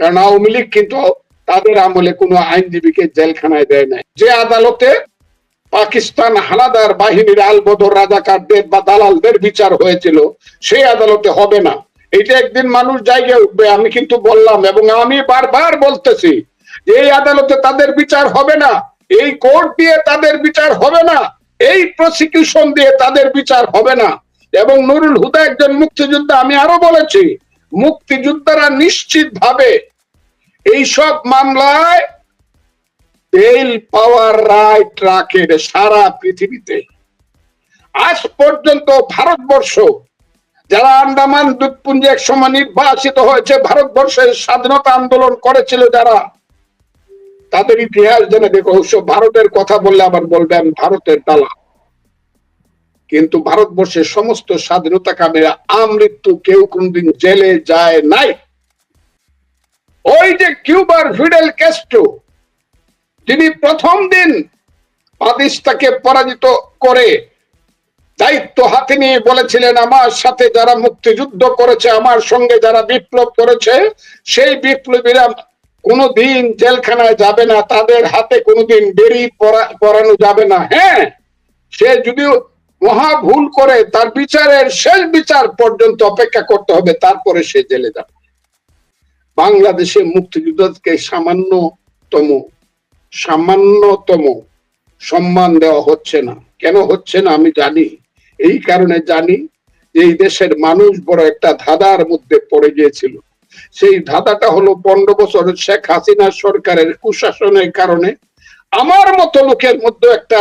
কারণ আওয়ামী লীগ কিন্তু তাদের আমলে কোনো আইনজীবীকে জেলখানায় দেয় নাই। যে আদালতে পাকিস্তান হানাদার বাহিনীর আলবদর রাজাকারদের বা দালালদের বিচার হয়েছিল, সেই আদালতে হবে না। এটা একদিন মানুষ জায়গায় উঠবে, আমি কিন্তু বললাম এবং আমি বারবার বলতেছি যে এই আদালতে তাদের বিচার হবে না, এই কোর্ট দিয়ে তাদের বিচার হবে না, এই প্রসিকিউশন দিয়ে তাদের বিচার হবে না। এবং নুরুল হুদা একজন মুক্তিযোদ্ধা, আমি আরও বলেছি, মুক্তিযোদ্ধারা নিশ্চিত এইসব মামলায় বেল পাওয়ার, রাইট রাখে সারা পৃথিবীতে। আজ পর্যন্ত ভারতবর্ষ, যারা আন্দামান দ্বীপপুঞ্জে এক সময় নির্বাসিত হয়েছে, ভারতবর্ষের স্বাধীনতা আন্দোলন করেছিল যারা, তাদের ইতিহাস জেনে দেখো অবশ্য ভারতের কথা বললে আবার বলবেন ভারতের দালা কিন্তু ভারতবর্ষের সমস্ত স্বাধীনতা কামীরা আমৃত্যু কেউ কোনদিন জেলে যায় নাই। ওই যে কিউবার ফিডেল ক্যাস্ট্রো তিনি প্রথম দিন পাকিস্তানকে পরাজিত করে দায়িত্ব হাতে নিয়ে বলেছিলেন, আমার সাথে যারা মুক্তিযুদ্ধ করেছে, আমার সঙ্গে যারা বিপ্লব করেছে, সেই বিপ্লবীরা কোনোদিন জেলখানায় যাবে না, তাদের হাতে কোনোদিন বেরি পড়ানো যাবে না। হ্যাঁ সে যদিও মহা ভুল করে, তার বিচারের শেষ বিচার পর্যন্ত অপেক্ষা করতে হবে, তারপরে সে জেলে যাবে। বাংলাদেশে মুক্তিযুদ্ধকে সামান্যতম সামান্যতম সম্মান দেওয়া হচ্ছে না। কেন হচ্ছে না আমি জানি। এই কারণে জানি যে এই দেশের মানুষ বড় একটা ধাঁধার মধ্যে পড়ে গিয়েছিল। সেই ধাঁধাটা হলো পনেরো বছর শেখ হাসিনা সরকারের কুশাসনের কারণে আমার মতো লোকের মধ্যে একটা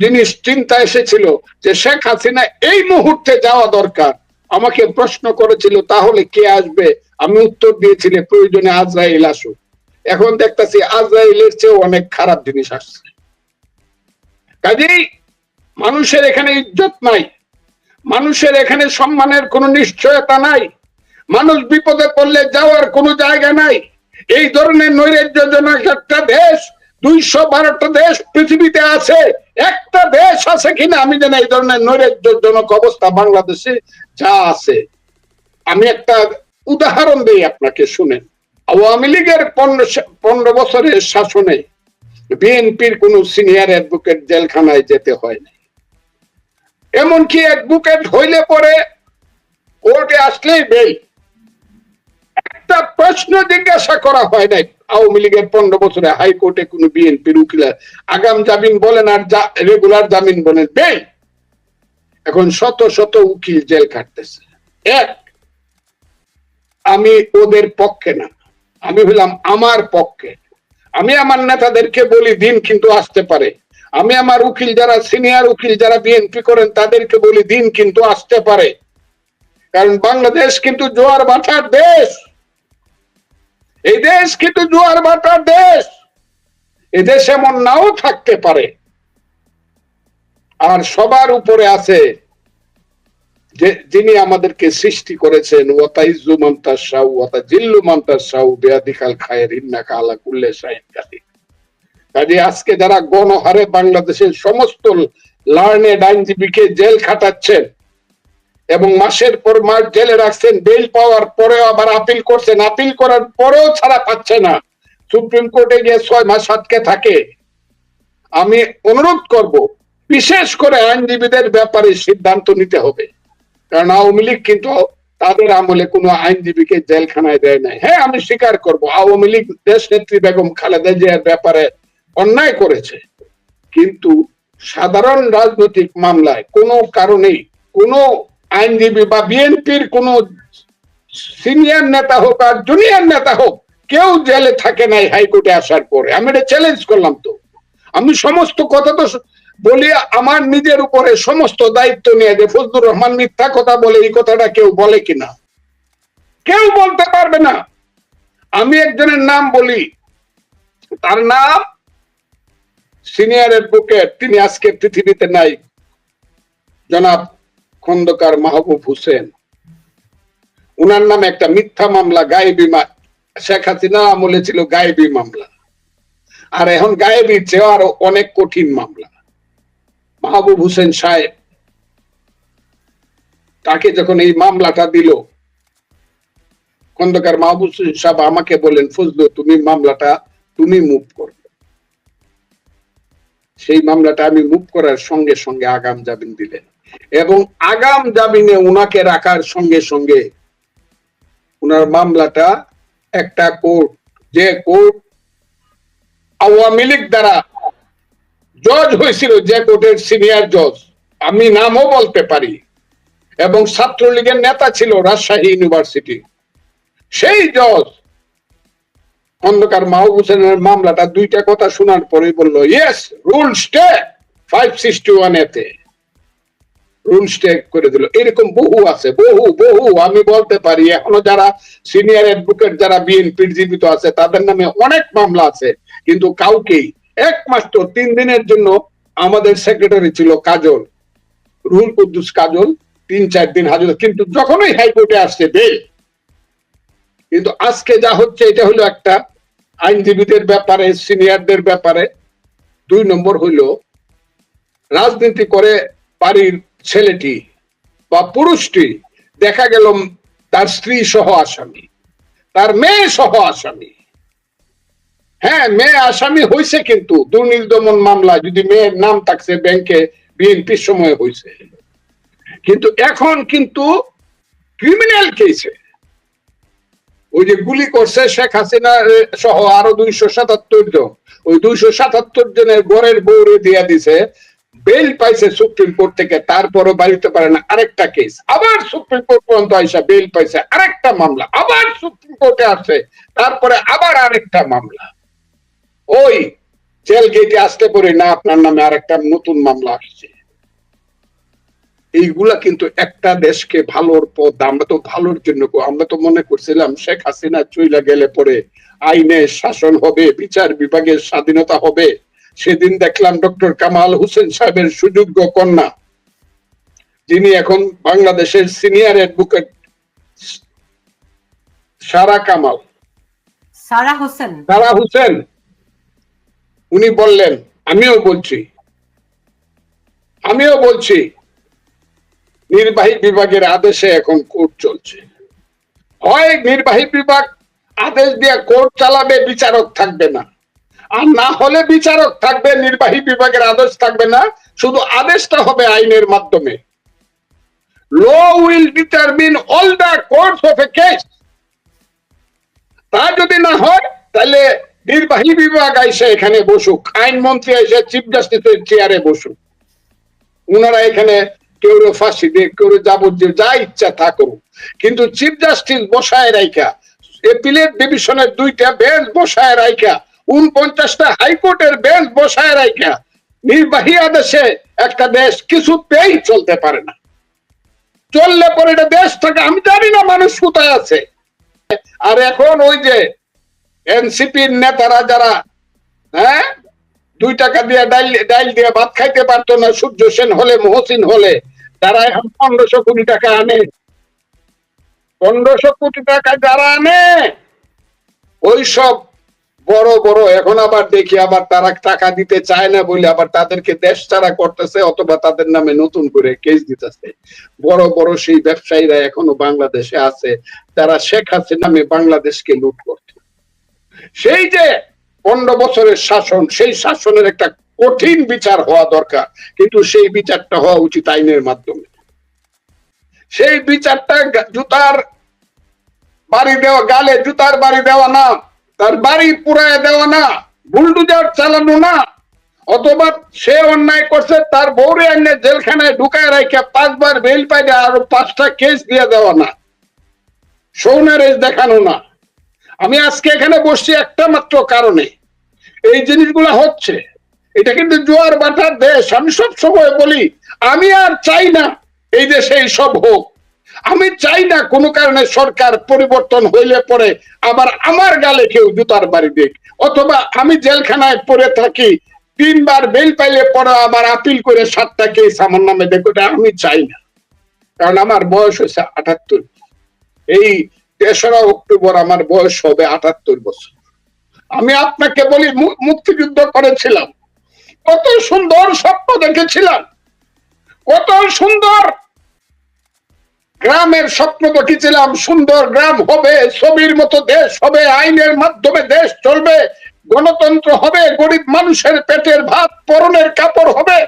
জিনিস চিন্তা এসেছিল যে শেখ হাসিনা এই মুহূর্তে যাওয়া দরকার। আমাকে প্রশ্ন করেছিল, তাহলে কে আসবে? আমি উত্তর দিয়েছিল প্রয়োজনে আজরাইল আসুক। এখন দেখতেছি আজরাইলের চেয়েও অনেক খারাপ জিনিস আসছে। কাজেই মানুষের এখানে ইজ্জত নাই। মানুষের এখানে সম্মানের কোনো নিশ্চয়তা নাই। মানুষ বিপদে পড়লে যাওয়ার কোনো জায়গা নাই। এই ধরনের নৈরাজ্যজনক একটা দেশ, দুইশো বারোটা দেশ পৃথিবীতে আছে। একটা দেশ আছে কিনা আমি জানি এই ধরনের নৈরাজ্যজনক অবস্থা বাংলাদেশে যা আছে। আমি একটা উদাহরণ দেই আপনাকে, শুনেন। আওয়ামী লীগের পনেরো বছরের শাসনে বিএনপির কোন সিনিয়র অ্যাডভোকেট জেলখানায় যেতে হয় না এমনকি অ্যাডভোকেট হইলে পরে কোর্টে আসলেই বেল। একটা প্রশ্ন জিজ্ঞাসা করা হয় নাই, আওয়ামী লীগের পনেরো বছরে হাইকোর্টে কোন বিএনপির উকিল, আগাম জামিন বলেন আর রেগুলার জামিন বলেন, বেল। এখন শত শত উকিল জেল কাটতেছে এক আমি ওদের পক্ষে না। আমি হইলাম আমার পক্ষে। আমি আমার নেতাদেরকে বলি, দিন কিন্তু আসতে পারে। আমি আমার উকিল যারা সিনিয়র উকিল যারা বিএনপি করেন, তাদেরকে বলি, দিন কিন্তু আসতে পারে। কারণ বাংলাদেশ কিন্তু জোয়ার বাটার দেশ। এই দেশ কিন্তু জোয়ার বাটার দেশ। এই দেশ এমন নাও থাকতে পারে। আর সবার উপরে আছে যিনি আমাদেরকে সৃষ্টি করেছেন ওয়াতা ইজ্জু মান্তার সাউ ওয়াতা জিল্লু মান্তার বেয়াদিকাল খায়ের কুল্লে কাজে আজকে যারা গণহারে বাংলাদেশের সমস্ত লার্নেড আইনজীবীকে জেল খাটাচ্ছেন এবং মাসের পর মাস জেলে রাখছেন, বেল পাওয়ার পরেও আবার আপিল করছেন, আপিল করার পরেও ছাড়া পাচ্ছে না। সুপ্রিম কোর্টে গিয়ে ছয় মাস আটকে থাকে। আমি অনুরোধ করব, বিশেষ করে আইনজীবীদের ব্যাপারে সিদ্ধান্ত নিতে হবে। কারণ আওয়ামী লীগ কিন্তু তাদের আমলে কোনো আইনজীবীকে জেলখানায় দেয় নাই। হ্যাঁ আমি স্বীকার করব, আওয়ামী লীগ দেশ নেত্রী বেগম খালেদা জিয়ার ব্যাপারে অন্যায় করেছে। কিন্তু সাধারণ রাজনৈতিক মামলায় কোনো কারণেই কোনো আইনজীবী বা বিএনপির কোন সিনিয়র নেতা হোক আর জুনিয়র নেতা হোক কেউ জেলে থাকে নাই হাইকোর্টে আসার পরে। আমি এটা চ্যালেঞ্জ করলাম তো। আমি সমস্ত কথা তো বলি, আমার নিজের উপরে সমস্ত দায়িত্ব নিয়ে যে ফজলুর রহমান মিথ্যা কথা বলে, এই কথাটা কেউ বলে কিনা? কেউ বলতে পারবে না। আমি একজনের নাম বলি। তার নাম সিনিয়র অ্যাডভোকেট, তিনি আজকে পৃথিবীতে নাই। জনাব খন্দকার মাহবুব হোসেন। উনার নামে একটা মিথ্যা মামলা, গায়েবী শেখ হাসিনা আমলে ছিল গায়েবী মামলা। আর এখন গায়েবী চেয়ে আরও অনেক কঠিন মামলা। মাহবুব হোসেন সাহেব তাকে যখন এই মামলাটা দিল, খন্দকার মাহবুব হোসেন সাহেব আমাকে বলেন ফজলু, তুমি মামলাটা, তুমি মুভ করবে। সেই মামলাটা আমি মুভ করার সঙ্গে সঙ্গে আগাম জামিন দিলেন এবং আগাম জামিনে উনাকে রাখার সঙ্গে সঙ্গে উনার মামলাটা একটা কোর্ট, যে কোর্ট আওয়ামী লীগ দ্বারা জজ হয়েছিল যে কোর্টের সিনিয়র জজ। আমি নামও বলতে পারি। এবং ছাত্রলীগের নেতা ছিল রাজশাহী ইউনিভার্সিটি। সেই জজ খন্দকার মাহবুব হোসেনের মামলাটা দুইটা কথা শোনার পরে বলল yes rule stay five sixty one এতে রুল স্টে করে দিল। এরকম বহু আছে, বহু বহু। আমি বলতে পারি, এখনও যারা সিনিয়র অ্যাডভোকেট যারা বিএনপির জীবিত আছে, তাদের নামে অনেক মামলা আছে। কিন্তু কাউকেই একমাত্র তিন দিনের জন্য আমাদের সেক্রেটারি ছিল কাজল। রুল কুদ্দুস কাজল, তিন চার দিন হাজির কিন্তু যখনই হাইকোর্টে আসছে বেল কিন্তু আজকে যা হচ্ছে, এটা হলো একটা আইনজীবীদের ব্যাপারে, সিনিয়রদের ব্যাপারে। দুই নম্বর হইল রাজনীতি করে বাড়ির ছেলেটি বা পুরুষটি, দেখা গেল তার স্ত্রী সহ আসামি, তার মেয়ে সহ আসামি। হ্যাঁ মেয়ে আসামি হয়েছে কিন্তু দুর্নীতি দমন মামলা যদি মেয়ের নাম থাকছে ব্যাংকে, বিএনপির সময় হয়েছে কিন্তু এখন কিন্তু ক্রিমিনাল কেসে ওই যে গুলি করছে শেখ হাসিনা সহ আরও দুইশো সাতাত্তর জন। ওই দুইশো সাতাত্তর জনের গড়ের বৌরে দিয়া দিছে। বেল পাইছে সুপ্রিম কোর্ট থেকে, তারপরও বাড়িতে পারে না আরেকটা কেস আবার সুপ্রিম কোর্ট পর্যন্ত আইসা বেল পাইছে আরেকটা মামলা। আবার সুপ্রিম কোর্টে আসছে, তারপরে আবার আরেকটা মামলা। ওই জেল গেটে আসতে পারে না আপনার নামে আরেকটা নতুন মামলা আসছে। এইগুলা কিন্তু একটা দেশকে ভালোর পথ আমরা তো ভালোর জন্য আমরা তো মনে করছিলাম শেখ হাসিনা চইলা গেলে পরে আইনের শাসন হবে বিচার বিভাগের স্বাধীনতা হবে। সেদিন দেখলাম ডক্টর কামাল হোসেন সাহেবের সুযোগ্য কন্যা। যিনি এখন বাংলাদেশের সিনিয়র অ্যাডভোকেট সারা কামাল। সারা হোসেন। সারা হোসেন। উনি বললেন, আমিও বলছি। আমিও বলছি, নির্বাহী বিভাগের আদেশে এখন কোর্ট চলছে। হয় নির্বাহী বিভাগ আদেশ দিয়ে কোর্ট চালাবে, বিচারক থাকবে না। আর না হলে বিচারক থাকবে, নির্বাহী বিভাগের আদেশ থাকবে না। শুধু আদেশটা হবে আইনের মাধ্যমে। Law will determine all the course of a case তা যদি না হয়, তাহলে নির্বাহী বিভাগ এসে এখানে বসুক, আইনমন্ত্রী এসে চিফ জাস্টিসের চেয়ারে বসুক। উনারা এখানে কেউ ফাঁসি দিয়ে, কেউ যাবতীয় যা ইচ্ছা তা করুক। কিন্তু চিফ জাস্টিস বসায় রাইকা এপিলেট ডিভিশনের দুইটা বেঞ্চ বসায় রাইকা উনপঞ্চাশটা হাইকোর্টের বেঞ্চ বসায় রাইখা। নির্বাহী আদেশে একটা দেশ কিছুতেই চলতে পারে না। চললে পরে এটা দেশ থাকে, আমি জানি না মানুষ কোথায় আছে। আর এখন ওই যে এনসিপির নেতারা যারা হ্যাঁ? দুই টাকা দিয়ে ডাইল ডাইল দিয়ে ভাত খাইতে পারতো না, সূর্য সেন হলে, মহসিন হলে, তারা এখন পনেরোশো কোটি টাকা আনে। পনেরোশো কোটি টাকা যারা আনে ওই সব বড় বড়, এখন আবার দেখি আবার তারা টাকা দিতে চায় না বলে আবার তাদেরকে দেশ ছাড়া করতেছে, অথবা তাদের নামে নতুন করে কেস দিতেছে। বড় বড় সেই ব্যবসায়ীরা এখনও বাংলাদেশে আছে, তারা শেখ হাসিনা নামে বাংলাদেশকে লুট করত সেই যে পনেরো বছরের শাসন, সেই শাসনের একটা কঠিন বিচার হওয়া দরকার। কিন্তু সেই বিচারটা হওয়া উচিত আইনের মাধ্যমে। সেই বিচারটা জুতার বাড়ি দেওয়া, গালে জুতার বাড়ি দেওয়া না, তার বাড়ি পুরায় দেওয়া না, বুলডুজার চালানো না, অথবা সে অন্যায় করছে, তার বউরে এনে জেলখানায় ঢুকায় রেখে পাঁচবার বেল পাইলে আরও পাঁচটা কেস দিয়ে দেওয়া না। সৌনারেজ দেখানো না। আমি আজকে এখানে বসছি একটা মাত্র কারণে। এই জিনিসগুলো হচ্ছে, এটা কিন্তু জোয়ার বাটার দেশ। আমি সব সময় বলি, আমি আর চাই না এই দেশে এই সব হোক। আমি চাই না কোনো কারণে সরকার পরিবর্তন হইলে পরে আবার আমার গালে কেউ জুতার বাড়ি দেখ অথবা আমি জেলখানায় পড়ে থাকি, তিনবার বেল পাইলে পরে আবার আপিল করে সাতটা কেস আমার নামে দেখো আমি চাই না। কারণ আমার বয়স হয়েছে আটাত্তর। এই তেসরা অক্টোবর আমার বয়স হবে আটাত্তর বছর। আমি আপনাকে বলি মুক্তিযুদ্ধ করেছিলাম। কত সুন্দর স্বপ্ন দেখেছিলাম। কত সুন্দর গ্রামের স্বপ্ন দেখেছিলাম। সুন্দর গ্রাম হবে, ছবির মতো দেশ হবে, আইনের মাধ্যমে দেশ চলবে, গণতন্ত্র হবে, গরিব মানুষের পেটের ভাত, পরনের কাপড় হবে,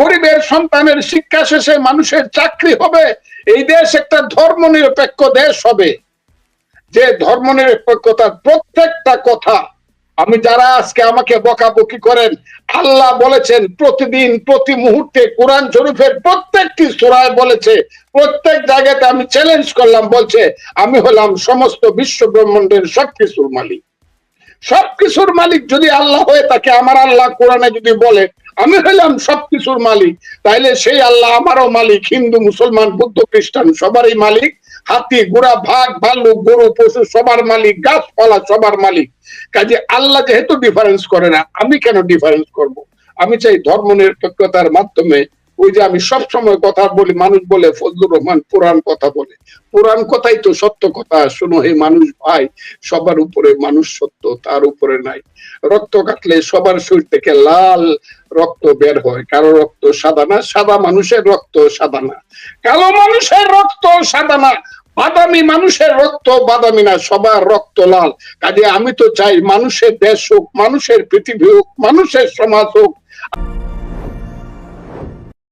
গরিবের সন্তানের শিক্ষা শেষে মানুষের চাকরি হবে, এই দেশ একটা ধর্ম নিরপেক্ষ দেশ হবে। যে ধর্ম নিরপেক্ষতার প্রত্যেকটা কথা, আমি যারা আজকে আমাকে বকাবকি করেন, আল্লাহ বলেছেন প্রতিদিন, প্রতি মুহূর্তে কোরআন শরীফের প্রত্যেকটি সুরায় বলেছে, প্রত্যেক জায়গাতে আমি চ্যালেঞ্জ করলাম, বলছে, আমি হলাম সমস্ত বিশ্ব ব্রহ্মাণ্ডের সবকিছুর মালিক। সবকিছুর মালিক যদি আল্লাহ হয়ে থাকে, আমার আল্লাহ কোরআনে যদি বলে আমি হইলাম সবকিছুর মালিক। তাইলে সেই আল্লাহ আমারও মালিক, হিন্দু, মুসলমান, বুদ্ধ, খ্রিস্টান, সবারই মালিক। হাতি গোড়া ভাগ, ভাল্লুক, গরু, পশু সবার মালিক, গাছপালা সবার মালিক। কাজে আল্লাহ যেহেতু ডিফারেন্স করে না, আমি কেন ডিফারেন্স করব? আমি চাই ধর্ম নিরপেক্ষতার মাধ্যমে ওই যে আমি সব সময় কথা বলি, মানুষ বলে, ফজলুর রহমান পুরাণ কথা বলে। পুরাণ কথাই তো সত্য কথা। শোনো হে মানুষ ভাই, সবার উপরে মানুষ সত্য, তার উপরে নাই। রক্ত কাটলে সবার শরীর থেকে লাল রক্ত বের হয়। কারও রক্ত সাদা না, সাদা মানুষের রক্ত সাদা না। কালো মানুষের রক্ত সাদা না, বাদামি মানুষের রক্ত বাদামি না, সবার রক্ত লাল। কাজে আমি তো চাই মানুষের দেশ হোক, মানুষের পৃথিবী হোক, মানুষের সমাজ হোক